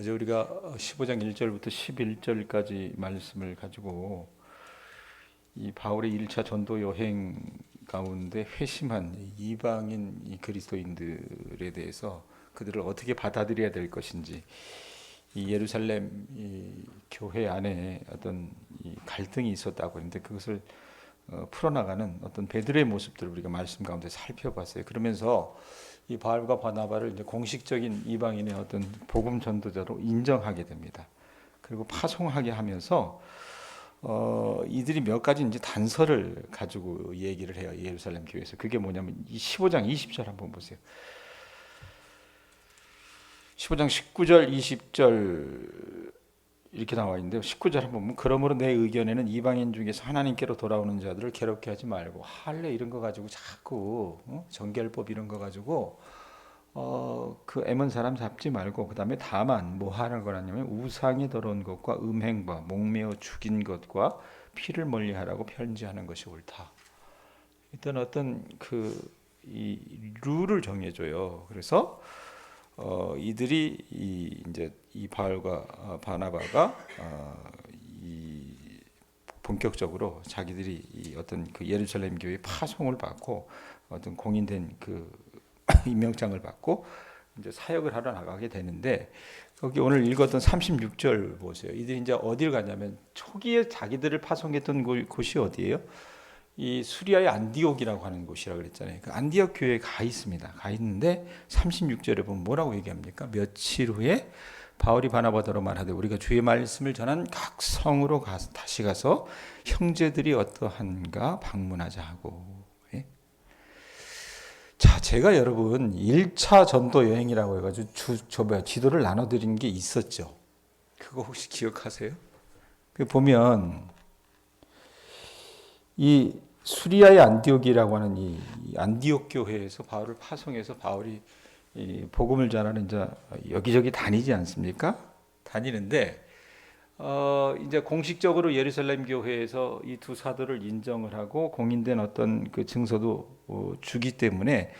어제 우리가 15장 1절부터 11절까지 말씀을 가지고 이 바울의 1차 전도 여행 가운데 회심한 이방인 이 그리스도인들에 대해서 그들을 어떻게 받아들여야 될 것인지 이 예루살렘 이 교회 안에 어떤 이 갈등이 있었다고 하는데 그것을 어, 풀어나가는 어떤 베드로의 모습들을 우리가 말씀 가운데 살펴봤어요. 그러면서 이 바울과 바나바를 이제 공식적인 이방인의 어떤 복음 전도자로 인정하게 됩니다. 그리고 파송하게 하면서 어, 이들이 몇 가지 이제 단서를 가지고 얘기를 해요. 예루살렘 교회에서. 그게 뭐냐면 이 15장 20절 한번 보세요. 15장 19절 20절 이렇게 나와 있는데요. 19절 한번 보면 그러므로 내 의견에는 이방인 중에서 하나님께로 돌아오는 자들을 괴롭게 하지 말고 할례 이런 거 가지고 자꾸 어? 정결법 이런 거 가지고 어, 그 애먼 사람 잡지 말고 그다음에 다만 뭐 하는 거냐면 우상이 더러운 것과 음행과 목매어 죽인 것과 피를 멀리하라고 편지하는 것이 옳다. 일단 어떤 그 이 룰을 정해줘요. 그래서 어, 이들이 이 이제 이 바울과 어, 바나바가 어, 이 본격적으로 자기들이 이 어떤 그 예루살렘 교회 파송을 받고 어떤 공인된 그 임명장을 받고 이제 사역을 하러 나가게 되는데 거기 오늘 읽었던 36절 보세요. 이들이 이제 어디를 가냐면 초기에 자기들을 파송했던 곳- 곳이 어디예요? 이 수리아의 안디옥이라고 하는 곳이라 그랬잖아요. 그 안디옥 교회에 가 있습니다. 가 있는데 36절에 보면 뭐라고 얘기합니까? 며칠 후에 바울이 바나바더로 말하되 우리가 주의 말씀을 전한 각 성으로 가서 다시 가서 형제들이 어떠한가 방문하자 하고 예? 자, 제가 여러분 1차 전도 여행이라고 해가지고 주, 저 뭐야 지도를 나눠드린 게 있었죠. 그거 혹시 기억하세요? 그 보면 이 수리아의 안디옥이라고 하는 이, 이 안디옥 교회에서 바울을 파송해서 바울이 이 복음을 전하는 이제 여기저기 다니지 않습니까? 다니는데 어 이제 공식적으로 예루살렘 교회에서 이 두 사도를 인정을 하고 공인된 어떤 그 증서도 어, 주기 때문에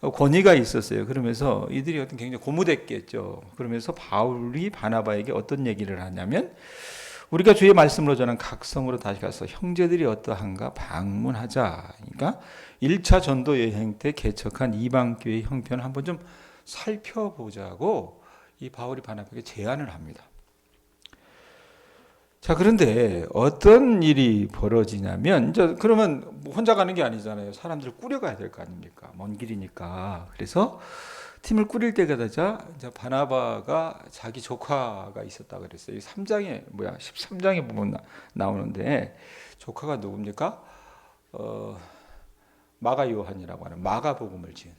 어, 권위가 있었어요. 그러면서 이들이 어떤 굉장히 고무됐겠죠. 그러면서 바울이 바나바에게 어떤 얘기를 하냐면 우리가 주의 말씀으로 전한 각성으로 다시 가서 형제들이 어떠한가 방문하자. 그러니까 1차 전도 여행 때 개척한 이방 교회 형편을 한번 좀 살펴보자고 이 바울이 바나바에게 제안을 합니다. 자, 그런데 어떤 일이 벌어지냐면 이제 그러면 뭐 혼자 가는 게 아니잖아요. 사람들을 꾸려가야 될 거 아닙니까? 먼 길이니까. 그래서 팀을 꾸릴 때가 되자 이제 바나바가 자기 조카가 있었다 그랬어요. 이 3장에 뭐야? 13장에 보면 나, 나오는데 조카가 누굽니까? 어, 마가 요한이라고 하는 마가복음을 지은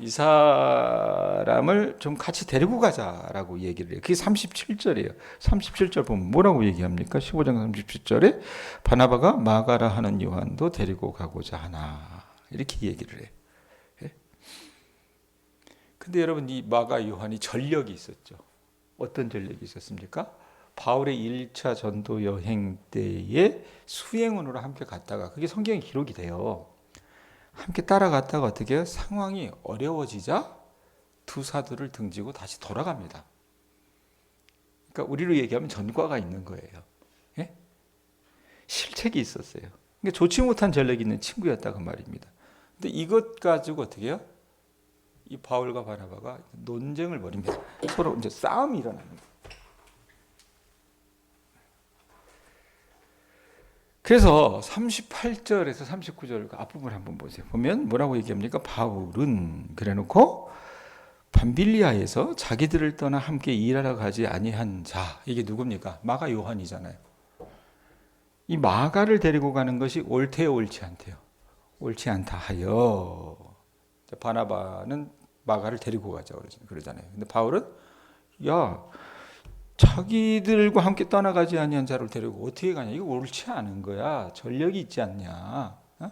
이 사람을 좀 같이 데리고 가자라고 얘기를 해요. 그게 37절이에요. 37절 보면 뭐라고 얘기합니까? 15장 37절에 바나바가 마가라 하는 요한도 데리고 가고자 하나 이렇게 얘기를 해요. 근데 여러분 이 마가 요한이 전력이 있었죠. 어떤 전력이 있었습니까? 바울의 1차 전도 여행 때에 수행원으로 함께 갔다가 그게 성경에 기록이 돼요. 함께 따라갔다가 어떻게? 상황이 어려워지자 두 사도를 등지고 다시 돌아갑니다. 그러니까 우리로 얘기하면 전과가 있는 거예요. 예? 실책이 있었어요. 그러니까 좋지 못한 전력이 있는 친구였다고 말입니다. 근데 이것 가지고 어떻게 해요? 이 바울과 바나바가 논쟁을 벌입니다. 서로 이제 싸움이 일어납니다. 그래서 38절에서 39절 그 앞부분 한번 보세요. 보면 뭐라고 얘기합니까? 바울은 그래놓고 밤빌리아에서 자기들을 떠나 함께 일하러 가지 아니한 자 이게 누굽니까? 마가 요한이잖아요. 이 마가를 데리고 가는 것이 옳대요, 옳지 않대요. 옳지 않다 하여 바나바는 마가를 데리고 가자 그러잖아요. 근데 바울은 야 자기들과 함께 떠나가지 아니한 자를 데리고 어떻게 가냐? 이거 옳지 않은 거야. 전력이 있지 않냐? 어?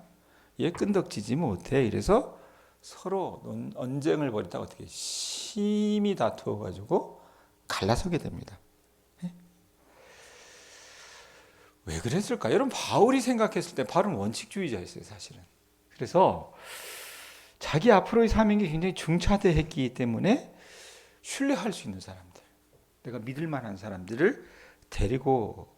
얘 끈덕지지 못해. 이래서 서로 논, 언쟁을 벌이다가 어떻게 심히 다투어 가지고 갈라서게 됩니다. 예? 왜 그랬을까? 여러분 바울이 생각했을 때 바울은 원칙주의자였어요, 사실은. 그래서 자기 앞으로의 사명이 굉장히 중차대했기 때문에 신뢰할 수 있는 사람들. 내가 믿을 만한 사람들을 데리고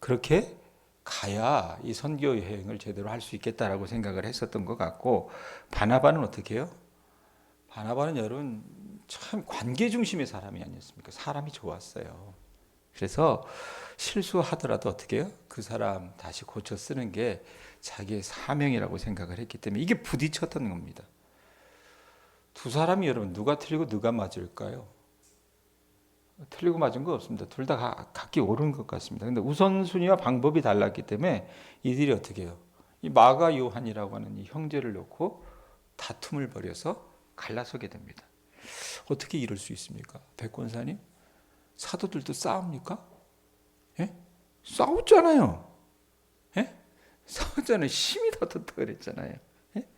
그렇게 가야 이 선교 여행을 제대로 할 수 있겠다라고 생각을 했었던 것 같고 바나바는 어떻게 해요? 바나바는 여러분 참 관계 중심의 사람이 아니었습니까? 사람이 좋았어요. 그래서 실수하더라도 어떻게 해요? 그 사람 다시 고쳐 쓰는 게 자기의 사명이라고 생각을 했기 때문에 이게 부딪혔던 겁니다. 두 사람이 여러분 누가 틀리고 누가 맞을까요? 틀리고 맞은 거 없습니다. 둘 다 각기 옳은 것 같습니다. 근데 우선순위와 방법이 달랐기 때문에 이들이 어떻게 해요? 이 마가 요한이라고 하는 이 형제를 놓고 다툼을 벌여서 갈라서게 됩니다. 어떻게 이럴 수 있습니까? 백권사님? 사도들도 싸웁니까? 예? 싸웠잖아요. 예? 싸웠잖아요. 더 떴다 그랬잖아요. 예?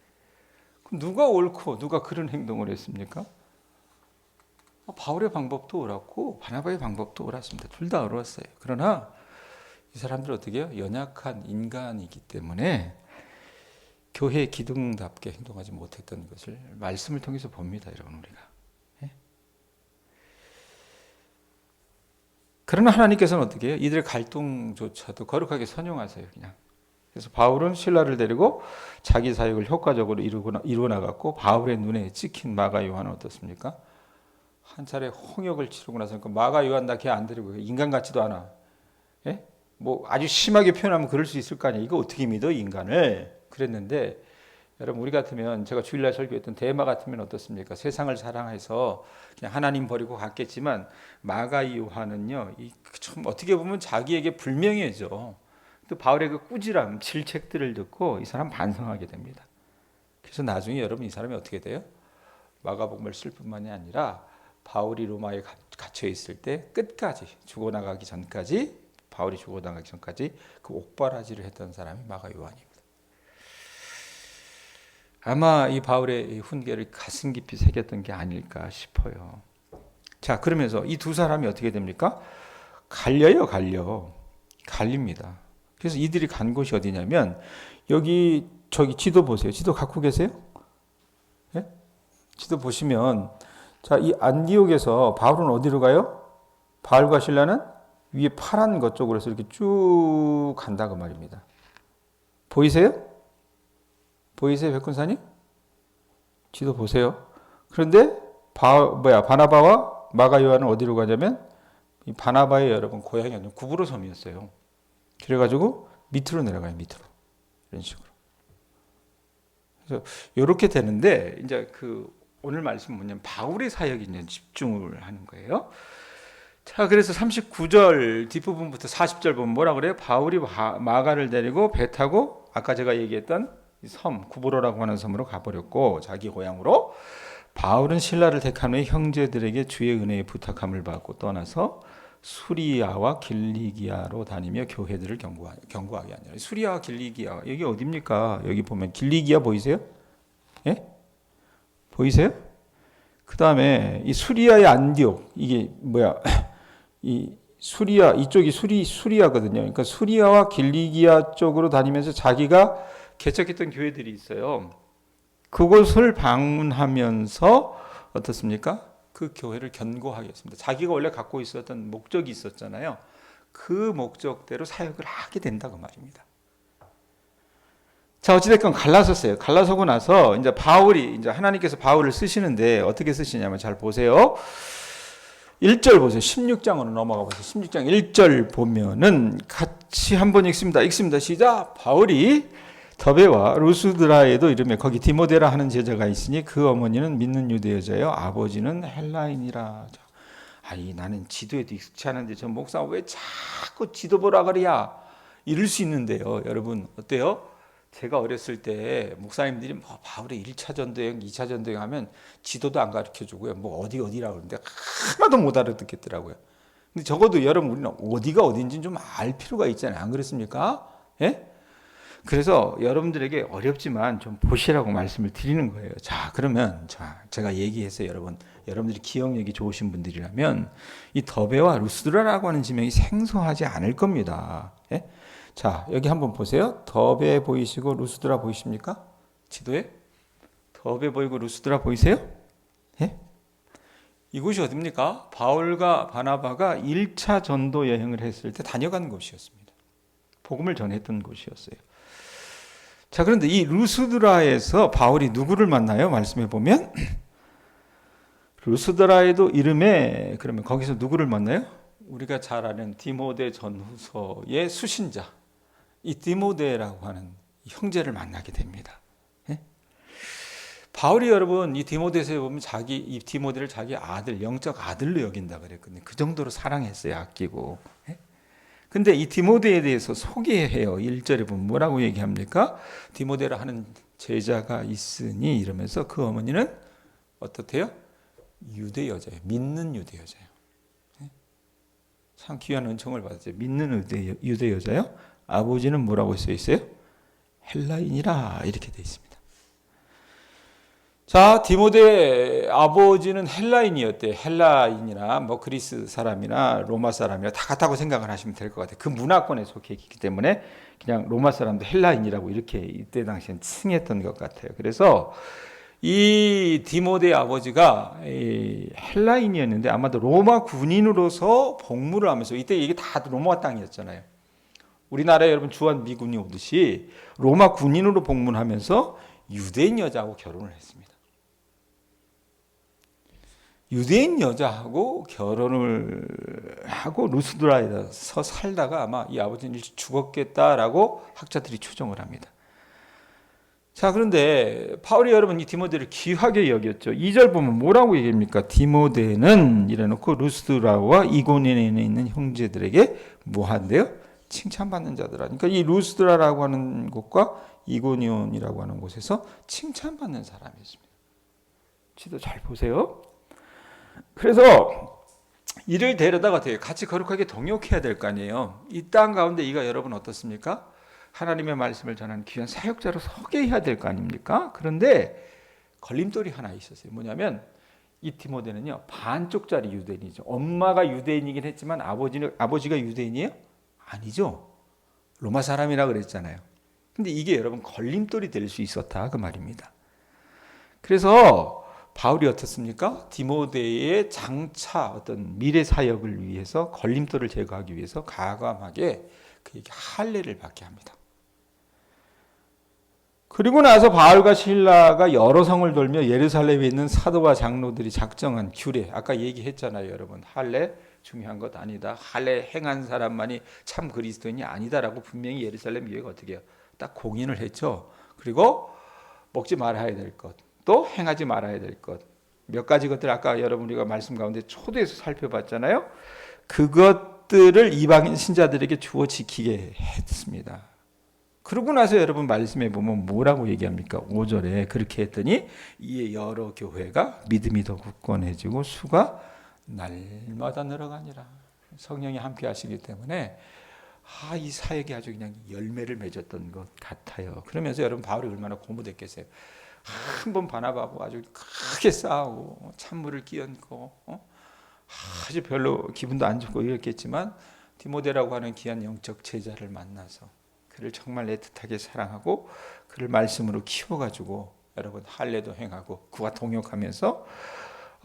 그럼 누가 옳고 누가 그런 행동을 했습니까? 어, 바울의 방법도 옳았고 바나바의 방법도 옳았습니다. 둘 다 옳았어요. 그러나 이 사람들 어떻게 해요? 연약한 인간이기 때문에 교회 기둥답게 행동하지 못했던 것을 말씀을 통해서 봅니다, 여러분 우리가. 예? 그러나 하나님께서는 어떻게 해요? 이들의 갈등조차도 거룩하게 선용하세요, 그냥. 그래서 바울은 신라를 데리고 자기 사역을 효과적으로 이루고 이루어 나갔고 바울의 눈에 찍힌 마가 요한은 어떻습니까? 한 차례 홍역을 치르고 나서 그 마가 요한 나 걔 안 데리고 인간 같지도 않아. 예? 뭐 아주 심하게 표현하면 그럴 수 있을 거 아니야. 이거 어떻게 믿어 인간을? 그랬는데 여러분 우리 같으면 제가 주일날 설교했던 대마 같으면 어떻습니까? 세상을 사랑해서 그냥 하나님 버리고 갔겠지만 마가 요한은요. 이참 어떻게 보면 자기에게 불명예죠. 또 바울의 그 꾸지람, 질책들을 듣고 이 사람 반성하게 됩니다. 그래서 나중에 여러분 이 사람이 어떻게 돼요? 마가복음을 쓸 뿐만이 아니라 바울이 로마에 갇혀 있을 때 끝까지 죽어 나가기 전까지 바울이 죽어 나가기 전까지 그 옥바라지를 했던 사람이 마가 요한입니다. 아마 이 바울의 훈계를 가슴 깊이 새겼던 게 아닐까 싶어요. 자, 그러면서 이 두 사람이 어떻게 됩니까? 갈려요, 갈려. 갈립니다. 그래서 이들이 간 곳이 어디냐면 여기 저기 지도 보세요. 지도 갖고 계세요? 예? 지도 보시면 자, 이 안디옥에서 바울은 어디로 가요? 바울과 신라는 위에 파란 것 쪽으로 해서 이렇게 쭉 간다 그 말입니다. 보이세요? 보이세요, 백군사님? 지도 보세요. 그런데 바, 뭐야 바나바와 마가 요한은 어디로 가냐면 이 바나바의 여러분 고향이 아니라 구부로 섬이었어요. 그래가지고 밑으로 내려가요, 밑으로 이런 식으로. 그래서 이렇게 되는데 이제 그 오늘 말씀은 뭐냐면 바울의 사역에 집중을 하는 거예요. 자, 그래서 39절 뒷부분부터 40절 보면 뭐라 그래요? 바울이 마가를 데리고 배 타고 아까 제가 얘기했던 섬 구브로라고 하는 섬으로 가버렸고 자기 고향으로 바울은 신라를 택한 후에 형제들에게 주의 은혜의 부탁함을 받고 떠나서 수리아와 길리기아로 다니며 교회들을 경고하, 경고하게 하니라. 수리아와 길리기아 여기 어디입니까? 여기 보면 길리기아 보이세요? 예? 보이세요? 그 다음에 이 수리아의 안디옥 이게 뭐야? 이 수리아 이쪽이 수리 수리아거든요. 그러니까 수리아와 길리기아 쪽으로 다니면서 자기가 개척했던 교회들이 있어요. 그곳을 방문하면서 어떻습니까? 그 교회를 견고하겠습니다. 자기가 원래 갖고 있었던 목적이 있었잖아요. 그 목적대로 사역을 하게 된다고 말입니다. 자, 어찌됐건 갈라섰어요. 갈라서고 나서 이제 바울이, 이제 하나님께서 바울을 쓰시는데 어떻게 쓰시냐면 잘 보세요. 1절 보세요. 16장으로 넘어가 보세요. 16장 1절 보면은 같이 한번 읽습니다. 읽습니다. 시작. 바울이 더베와 루스드라에도 이르며 거기 디모데라 하는 제자가 있으니 그 어머니는 믿는 유대 여자요 아버지는 헬라인이라. 아니 나는 지도에도 익숙치 않은데 저 목사 왜 자꾸 지도 보라 그래야 이럴 수 있는데요. 여러분 어때요? 제가 어렸을 때 목사님들이 뭐 바울의 1차 전도행, 2차 전도행 하면 지도도 안 가르쳐 주고요. 뭐 어디 어디라 그러는데 하나도 못 알아듣겠더라고요. 근데 적어도 여러분 우리는 어디가 어딘지 좀알 필요가 있잖아요. 안 그렇습니까? 예? 그래서 여러분들에게 어렵지만 좀 보시라고 말씀을 드리는 거예요. 자, 그러면 자, 제가 얘기해서 여러분 여러분들이 기억력이 좋으신 분들이라면 이 더베와 루스드라라고 하는 지명이 생소하지 않을 겁니다. 예? 자, 여기 한번 보세요. 더베 보이시고 루스드라 보이십니까? 지도에? 더베 보이고 루스드라 보이세요? 예? 이곳이 어딥니까? 바울과 바나바가 1차 전도 여행을 했을 때 다녀간 곳이었습니다. 복음을 전했던 곳이었어요. 자, 그런데 이 루스드라에서 바울이 누구를 만나요? 말씀해 보면 루스드라에도 이름에 그러면 거기서 누구를 만나요? 우리가 잘 아는 디모데 전후서의 수신자 이 디모데라고 하는 형제를 만나게 됩니다. 예? 바울이 여러분 이 디모데서에 보면 자기 이 디모데를 자기 아들 영적 아들로 여긴다 그랬거든요. 그 정도로 사랑했어요, 아끼고. 예? 근데 이 디모데에 대해서 소개해요. 1절에 보면 뭐라고 얘기합니까? 디모데라 하는 제자가 있으니 이러면서 그 어머니는 어떻대요? 유대 여자예요. 믿는 유대 여자예요. 예? 참 귀한 은총을 받았죠. 믿는 유대 여자요. 아버지는 뭐라고 써 있어요? 헬라인이라 이렇게 돼 있습니다. 자, 디모데 아버지는 헬라인이었대. 헬라인이나 뭐 그리스 사람이나 로마 사람이나 다 같다고 생각을 하시면 될 것 같아요. 그 문화권에 속해 있기 때문에 그냥 로마 사람도 헬라인이라고 이렇게 이때 당시엔 칭했던 것 같아요. 그래서 이 디모데 아버지가 이 헬라인이었는데 아마도 로마 군인으로서 복무를 하면서 이때 이게 다 로마 땅이었잖아요. 우리나라에 여러분 주한 미군이 오듯이 로마 군인으로 복문하면서 유대인 여자하고 결혼을 했습니다. 유대인 여자하고 결혼을 하고 루스드라에서 살다가 아마 이 아버지는 죽었겠다라고 학자들이 추정을 합니다. 자, 그런데 바울이 여러분 이 디모데를 귀하게 여겼죠. 2절 보면 뭐라고 얘기합니까? 디모데는 이래놓고 루스드라와 이고니에 있는 형제들에게 뭐한대요? 칭찬받는 자들아. 그러니까 이 루스드라라고 하는 곳과 이고니온이라고 하는 곳에서 칭찬받는 사람이었습니다. 지도 잘 보세요. 그래서 이를 데려다가 돼요. 같이 거룩하게 동역해야 될 거 아니에요. 이 땅 가운데 이가 여러분 어떻습니까? 하나님의 말씀을 전하는 귀한 사역자로 서게 해야 될 거 아닙니까? 그런데 걸림돌이 하나 있었어요. 뭐냐면 이 디모데는요 반쪽짜리 유대인이죠. 엄마가 유대인이긴 했지만 아버지는 아버지가 유대인이에요? 아니죠. 로마 사람이라 그랬잖아요. 근데 이게 여러분 걸림돌이 될 수 있었다 그 말입니다. 그래서 바울이 어떻습니까? 디모데의 장차 어떤 미래 사역을 위해서 걸림돌을 제거하기 위해서 가감하게 그에게 할례를 받게 합니다. 그리고 나서 바울과 신라가 여러 성을 돌며 예루살렘에 있는 사도와 장로들이 작정한 규례 아까 얘기했잖아요, 여러분. 할례 중요한 것 아니다. 할례 행한 사람만이 참 그리스도인이 아니다라고 분명히 예루살렘 교회가 어떻게 해요? 딱 공인을 했죠. 그리고 먹지 말아야 될 것, 또 행하지 말아야 될 것. 몇 가지 것들 아까 여러분 우리가 말씀 가운데 초대해서 살펴봤잖아요. 그것들을 이방인 신자들에게 주어 지키게 했습니다. 그러고 나서 여러분 말씀해 보면 뭐라고 얘기합니까? 5절에 그렇게 했더니 이에 여러 교회가 믿음이 더 굳건해지고 수가 날마다 늘어가니라. 성령이 함께 하시기 때문에 아, 이 사역이 아주 그냥 열매를 맺었던 것 같아요. 그러면서 여러분 바울이 얼마나 고무됐겠어요. 한 번 반합하고 아주 크게 싸우고 찬물을 끼얹고 어? 아주 별로 기분도 안 좋고 이랬겠지만 디모데라고 하는 귀한 영적 제자를 만나서 그를 정말 애틋하게 사랑하고 그를 말씀으로 키워가지고 여러분 할례도 행하고 그와 동역하면서 어,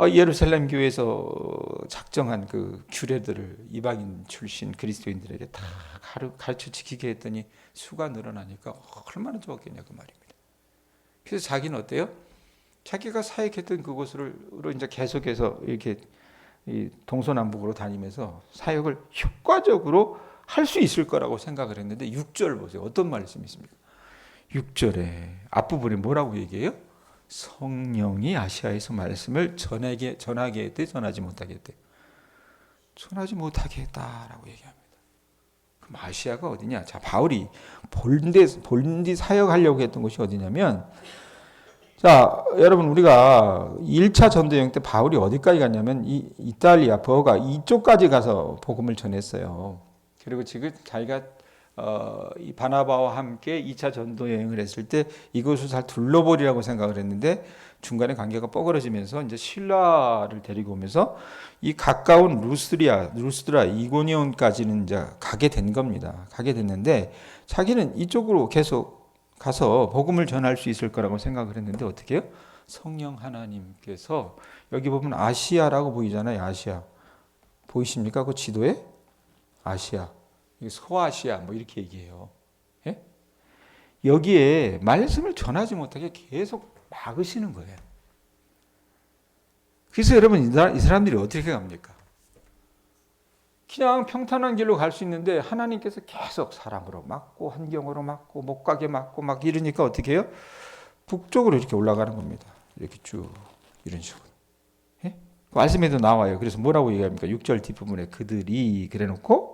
예루살렘 교회에서 작정한 그 규례들을 이방인 출신 그리스도인들에게 다 가르쳐 지키게 했더니 수가 늘어나니까 얼마나 좋았겠냐 그 말입니다. 그래서 자기는 어때요? 자기가 사역했던 그곳으로 이제 계속해서 이렇게 동서남북으로 다니면서 사역을 효과적으로 할 수 있을 거라고 생각을 했는데 6절 보세요. 어떤 말씀이 있습니까? 6절에 앞부분에 뭐라고 얘기해요? 성령이 아시아에서 말씀을 전하게 전하게 했대 전하지 못하게 했대 전하지 못하게 했다라고 얘기합니다. 그럼 아시아가 어디냐? 자 바울이 본데 본디 사역하려고 했던 곳이 어디냐면 자 여러분 우리가 1차 전도 여행 때 바울이 어디까지 갔냐면 이 이탈리아 버가 이쪽까지 가서 복음을 전했어요. 그리고 지금 자기가 어, 이 바나바와 함께 2차 전도 여행을 했을 때 이곳을 잘 둘러보리라고 생각을 했는데 중간에 관계가 뻐그러지면서 이제 신라를 데리고 오면서 이 가까운 루스드리아, 루스드라, 이고니온까지는 이제 가게 된 겁니다. 가게 됐는데 자기는 이쪽으로 계속 가서 복음을 전할 수 있을 거라고 생각을 했는데 어떻게 해요? 성령 하나님께서 여기 보면 아시아라고 보이잖아요. 아시아 보이십니까? 그 지도에 아시아, 소아시아 뭐 이렇게 얘기해요. 예? 여기에 말씀을 전하지 못하게 계속 막으시는 거예요. 그래서 여러분 이 사람- 이 사람들이 어떻게 갑니까? 그냥 평탄한 길로 갈 수 있는데 하나님께서 계속 사람으로 막고 환경으로 막고 못 가게 막고 막 이러니까 어떻게 해요? 북쪽으로 이렇게 올라가는 겁니다. 이렇게 쭉 이런 식으로. 예? 그 말씀에도 나와요. 그래서 뭐라고 얘기합니까? 6절 뒷부분에 그들이 그래 놓고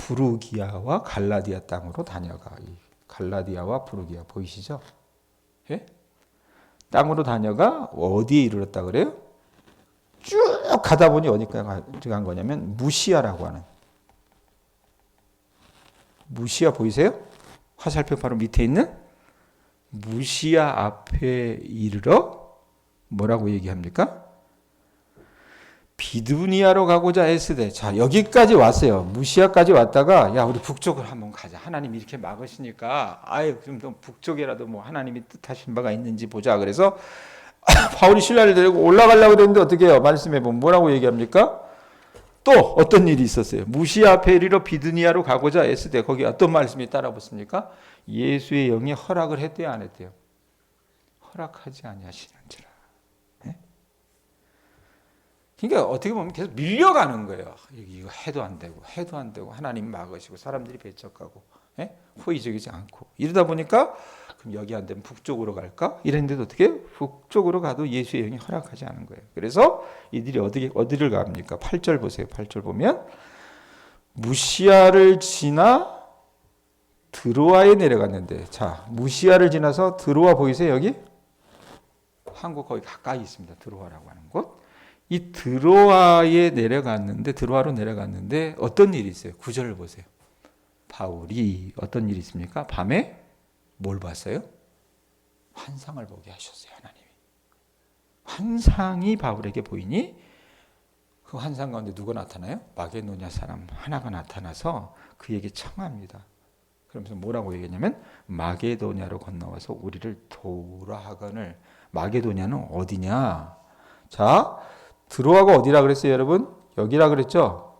부르기아와 갈라디아 땅으로 다녀가. 이 갈라디아와 부르기아 보이시죠? 예? 땅으로 다녀가 어디에 이르렀다 그래요? 쭉 가다 보니 어디까지 간 거냐면 무시아라고 하는 무시아 보이세요? 화살표 바로 밑에 있는 무시아 앞에 이르러 뭐라고 얘기합니까? 비두니아로 가고자 했으되 자 여기까지 왔어요. 무시아까지 왔다가 야 우리 북쪽을 한번 가자. 하나님 이렇게 막으시니까 아예 좀더 북쪽이라도 뭐 하나님이 뜻하신 바가 있는지 보자. 그래서 바울이 신라를 데리고 올라가려고 그랬는데 어떻게 해요? 말씀해 보면 뭐라고 얘기합니까? 또 어떤 일이 있었어요? 무시아 이르러 비두니아로 가고자 했으되 거기 어떤 말씀이 따라 붙습니까? 예수의 영이 허락을 했대요, 안 했대요? 허락하지 아니하시는지라. 네? 그러니까 어떻게 보면 계속 밀려가는 거예요. 이거 해도 안 되고 해도 안 되고 하나님 막으시고 사람들이 배척하고 예? 호의적이지 않고 이러다 보니까 그럼 여기 안 되면 북쪽으로 갈까? 이랬는데도 어떻게 북쪽으로 가도 예수의 영이 허락하지 않은 거예요. 그래서 이들이 어디 어디를 갑니까? 8절 보세요. 8절 보면 무시아를 지나 드로아에 내려갔는데 자 무시아를 지나서 드로아 보이세요 여기? 한국 거의 가까이 있습니다. 드로아라고 하는 곳. 이 드로아에 내려갔는데 드로아로 내려갔는데 어떤 일이 있어요? 구절을 보세요. 바울이 어떤 일이 있습니까? 밤에 뭘 봤어요? 환상을 보게 하셨어요, 하나님이. 환상이 바울에게 보이니 그 환상 가운데 누가 나타나요? 마게도냐 사람 하나가 나타나서 그에게 청합니다. 그러면서 뭐라고 얘기했냐면 마게도냐로 건너와서 우리를 도우라 하거늘 마게도냐는 어디냐? 자, 드로아가 어디라 그랬어요, 여러분? 여기라 그랬죠?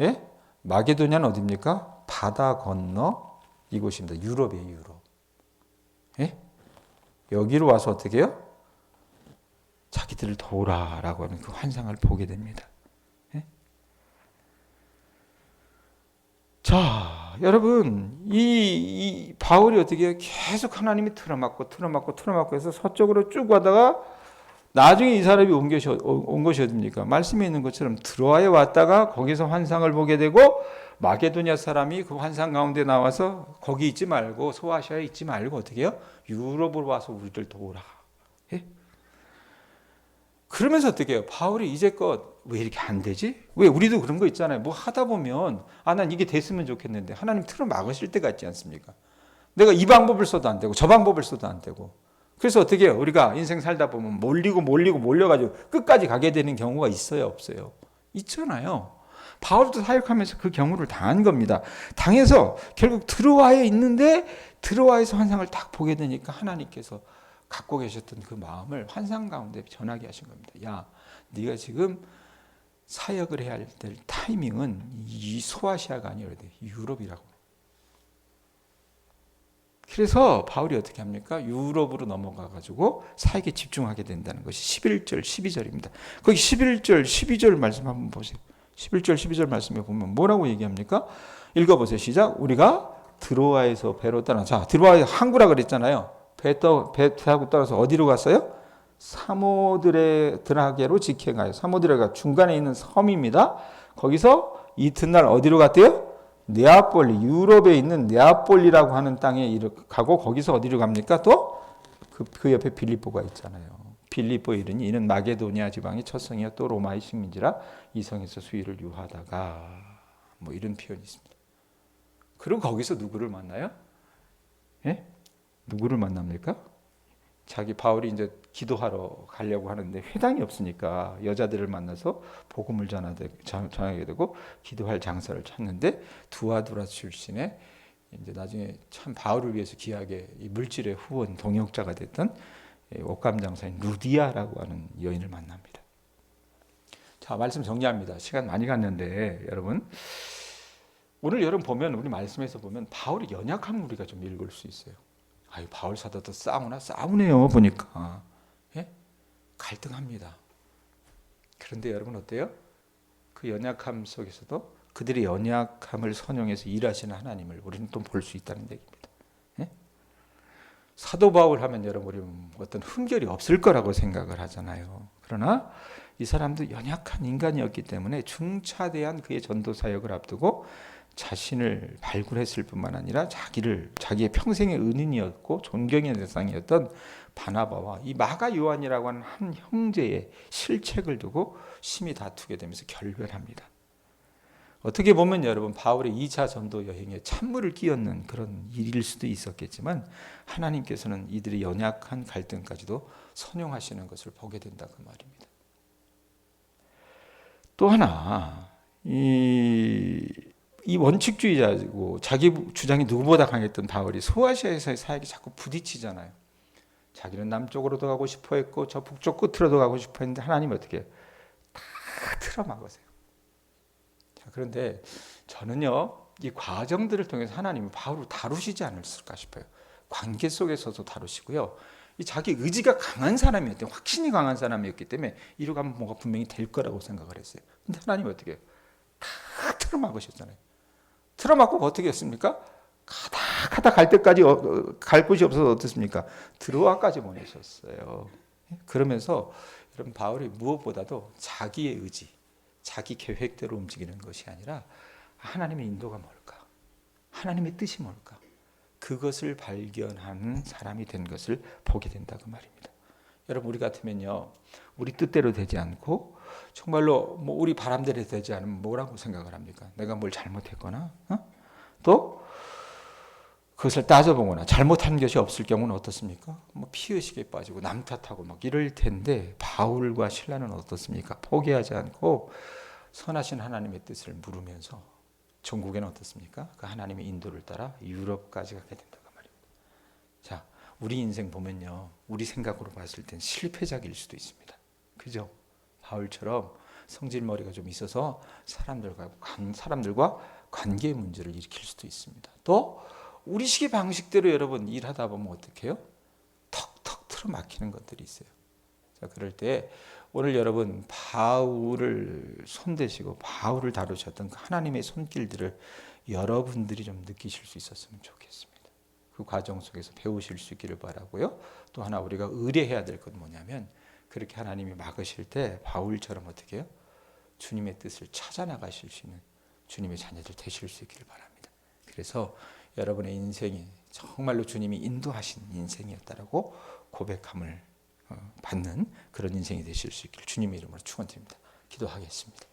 예? 마게도냐는 어디입니까? 바다 건너 이곳입니다. 유럽이에요, 유럽. 예? 여기로 와서 어떻게 해요? 자기들을 도우라라고 하는 그 환상을 보게 됩니다. 예? 자, 여러분, 이, 이 바울이 어떻게 해요? 계속 하나님이 틀어막고 틀어막고 틀어막고 해서 서쪽으로 쭉 가다가 나중에 이 사람이 온 것이, 온 것이 어딥니까? 말씀에 있는 것처럼 드로아에 왔다가 거기서 환상을 보게 되고 마게도냐 사람이 그 환상 가운데 나와서 거기 있지 말고 소아시아에 있지 말고 어떻게 해요? 유럽으로 와서 우리를 도우라. 예? 그러면서 어떻게 해요? 바울이 이제껏 왜 이렇게 안 되지? 왜 우리도 그런 거 있잖아요. 뭐 하다 보면 아 난 이게 됐으면 좋겠는데 하나님 틀어 막으실 때가 있지 않습니까? 내가 이 방법을 써도 안 되고 저 방법을 써도 안 되고 그래서 어떻게 해요? 우리가 인생 살다 보면 몰리고 몰리고 몰려가지고 끝까지 가게 되는 경우가 있어요, 없어요? 있잖아요. 바울도 사역하면서 그 경우를 당한 겁니다. 당해서 결국 드로아에 있는데 드로아에서 환상을 딱 보게 되니까 하나님께서 갖고 계셨던 그 마음을 환상 가운데 전하게 하신 겁니다. 야, 네가 지금 사역을 해야 될 타이밍은 이 소아시아가 아니라 유럽이라고. 그래서 바울이 어떻게 합니까? 유럽으로 넘어가 가지고 사역에 집중하게 된다는 것이 11절, 12절입니다. 거기 11절, 12절 말씀 한번 보세요. 11절, 12절 말씀에 보면 뭐라고 얘기합니까? 읽어 보세요. 시작. 우리가 드로아에서 배로 떠나. 자, 드로아 항구라 그랬잖아요. 배, 떠, 배 타고 떠나서 어디로 갔어요? 사모드레 드라게로 직행하여. 사모드레가 중간에 있는 섬입니다. 거기서 이튿날 어디로 갔대요? 네아폴리, 유럽에 있는 네아폴리라고 하는 땅에 가고 거기서 어디로 갑니까? 또그 그 옆에 빌립보가 있잖아요. 빌립보 이르니 이는 마게도니아 지방의 첫 성이요 또 로마의 식민지라 이 성에서 수위를 유하다가 뭐 이런 표현이 있습니다. 그리고 거기서 누구를 만나요? 예? 누구를 만납니까? 자기 바울이 이제 기도하러 가려고 하는데 회당이 없으니까 여자들을 만나서 복음을 전하게 되고 기도할 장소를 찾는데 두아두라 출신의 이제 나중에 참 바울을 위해서 귀하게 이 물질의 후원 동역자가 됐던 예, 옷감 장사인 루디아라고 하는 여인을 만납니다. 자 말씀 정리합니다. 시간 많이 갔는데 여러분 오늘 여러분 보면 우리 말씀에서 보면 바울의 연약함 우리가 좀 읽을 수 있어요. 아유 바울 사도도 싸우나 싸우네요 보니까 예? 갈등합니다. 그런데 여러분 어때요? 그 연약함 속에서도 그들의 연약함을 선용해서 일하시는 하나님을 우리는 또 볼 수 있다는 얘기입니다. 예? 사도 바울 하면 여러분 우리는 어떤 흠결이 없을 거라고 생각을 하잖아요. 그러나 이 사람도 연약한 인간이었기 때문에 중차대한 그의 전도 사역을 앞두고 자신을 발굴했을 뿐만 아니라 자기를 자기의 평생의 은인이었고 존경의 대상이었던 바나바와 이 마가 요한이라고 하는 한 형제의 실책을 두고 심히 다투게 되면서 결별합니다. 어떻게 보면 여러분 바울의 2차 전도 여행에 찬물을 끼얹는 그런 일일 수도 있었겠지만 하나님께서는 이들의 연약한 갈등까지도 선용하시는 것을 보게 된다 그 말입니다. 또 하나 이, 이 원칙주의자고 자기 주장이 누구보다 강했던 바울이 소아시아에서의 사역이 자꾸 부딪히잖아요. 자기는 남쪽으로도 가고 싶어 했고 저 북쪽 끝으로도 가고 싶어 했는데 하나님 어떻게? 다 틀어막으세요. 자, 그런데 저는요, 이 과정들을 통해서 하나님이 바울을 다루시지 않을까 싶어요. 관계 속에서도 다루시고요. 이 자기 의지가 강한 사람이었대요. 확신이 강한 사람이었기 때문에 이루 가면 뭐가 분명히 될 거라고 생각을 했어요. 근데 하나님 어떻게? 다 틀어막으셨잖아요. 틀어막고 어떻게 했습니까? 가다 가다 갈 때까지 어, 어, 갈 곳이 없어서 어떻습니까? 들어와까지 보내셨어요. 그러면서 여러분 바울이 무엇보다도 자기의 의지, 자기 계획대로 움직이는 것이 아니라 하나님의 인도가 뭘까? 하나님의 뜻이 뭘까? 그것을 발견하는 사람이 된 것을 보게 된다 그 말입니다. 여러분 우리 같으면요, 우리 뜻대로 되지 않고 정말로 뭐 우리 바람대로 되지 않으면 뭐라고 생각을 합니까? 내가 뭘 잘못했거나, 어? 또 그것을 따져보거나 잘못한 것이 없을 경우는 어떻습니까? 뭐 피의식에 빠지고 남 탓하고 막 이럴 텐데 바울과 신라는 어떻습니까? 포기하지 않고 선하신 하나님의 뜻을 물으면서 전국에는 어떻습니까? 그 하나님의 인도를 따라 유럽까지 가게 된다고 말입니다. 자, 우리 인생 보면요, 우리 생각으로 봤을 땐 실패작일 수도 있습니다. 그죠? 바울처럼 성질머리가 좀 있어서 사람들과 사람들과 관계 문제를 일으킬 수도 있습니다. 또 우리식의 방식대로 여러분 일하다 보면 어떻게 해요? 턱턱 틀어 막히는 것들이 있어요. 자, 그럴 때 오늘 여러분 바울을 손대시고 바울을 다루셨던 그 하나님의 손길들을 여러분들이 좀 느끼실 수 있었으면 좋겠습니다. 그 과정 속에서 배우실 수 있기를 바라고요. 또 하나 우리가 의뢰해야 될 건 뭐냐면 그렇게 하나님이 막으실 때 바울처럼 어떻게 해요? 주님의 뜻을 찾아 나가실 수 있는 주님의 자녀들 되실 수 있기를 바랍니다. 그래서 여러분의 인생이 정말로 주님이 인도하신 인생이었다라고 고백함을 어, 받는 그런 인생이 되실 수 있기를 주님의 이름으로 축원드립니다. 기도하겠습니다.